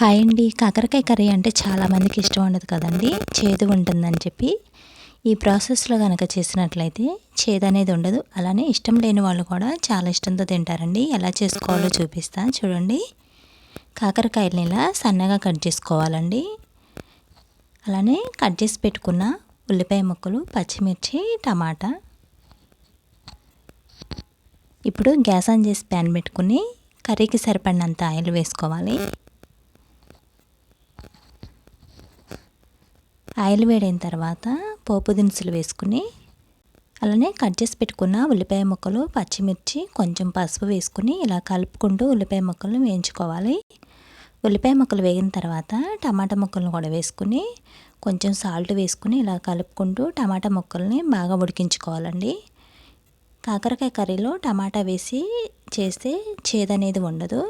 Hi అండి. కాకరకాయ curry అంటే చాలామందికి ఇష్టం ఉండదు కదండి. చేదు ఉంటుందని చెప్పి ఈ ప్రాసెస్లో కనుక చేసినట్లయితే చేదు అనేది ఉండదు. అలానే ఇష్టం లేని వాళ్ళు కూడా చాలా ఇష్టంతో తింటారండి. ఎలా చేసుకోవాలో చూపిస్తా. చూడండి. కాకరకాయలని ఇలా సన్నగా కట్ చేసుకోవాలండి. అలానే కట్ చేసి పెట్టుకున్న ఉల్లిపాయ ముక్కలు పచ్చిమిర్చి టమాటా. ఇప్పుడు గ్యాస్ ఆన్ చేసి ప్యాన్ పెట్టుకుని కర్రీకి సరిపడినంత ఆయిల్ వేసుకోవాలి. ఆయిల్ వేడైన తర్వాత పోపు దినుసులు వేసుకుని అలానే కట్ చేసి పెట్టుకున్న ఉల్లిపాయ ముక్కలు పచ్చిమిర్చి కొంచెం పసుపు వేసుకుని ఇలా కలుపుకుంటూ ఉల్లిపాయ ముక్కలను వేయించుకోవాలి. ఉల్లిపాయ ముక్కలు వేగిన తర్వాత టమాటా ముక్కలను కూడా వేసుకుని కొంచెం సాల్ట్ వేసుకుని ఇలా కలుపుకుంటూ టమాటా ముక్కల్ని బాగా ఉడికించుకోవాలండి. కాకరకాయ కర్రీలో టమాటా వేసి చేస్తే చేదనేది ఉండదు.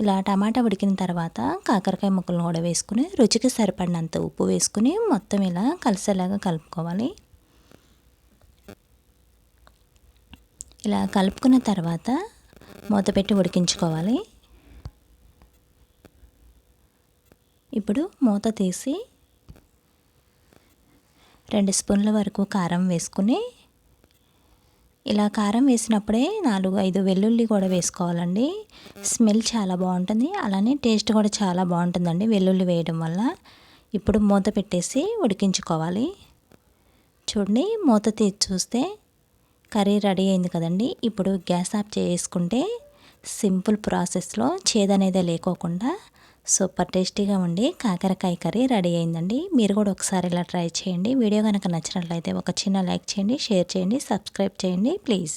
ఇలా టమాటా ఉడికిన తర్వాత కాకరకాయ ముక్కలను కూడా వేసుకుని రుచికి సరిపడినంత ఉప్పు వేసుకుని మొత్తం ఇలా కలిసేలాగా కలుపుకోవాలి. ఇలా కలుపుకున్న తర్వాత మూత పెట్టి ఉడికించుకోవాలి. ఇప్పుడు మూత తీసి రెండు స్పూన్ల వరకు కారం వేసుకుని ఇలా కారం వేసినప్పుడే నాలుగు ఐదు వెల్లుల్లి కూడా వేసుకోవాలండి. స్మెల్ చాలా బాగుంటుంది. అలానే టేస్ట్ కూడా చాలా బాగుంటుందండి వెల్లుల్లి వేయడం వల్ల. ఇప్పుడు మూత పెట్టేసి ఉడికించుకోవాలి. చూడండి మూత తీసి చూస్తే కర్రీ రెడీ అయింది కదండి. ఇప్పుడు గ్యాస్ ఆఫ్ చేసుకుంటే సింపుల్ ప్రాసెస్లో చేదనేదే లేకోకుండా సూపర్ టేస్టీగా ఉండి కాకరకాయ కర్రీ రెడీ అయిందండి. మీరు కూడా ఒకసారి ఇలా ట్రై చేయండి. వీడియో కనుక నచ్చినట్లయితే ఒక చిన్న లైక్ చేయండి షేర్ చేయండి సబ్స్క్రైబ్ చేయండి ప్లీజ్.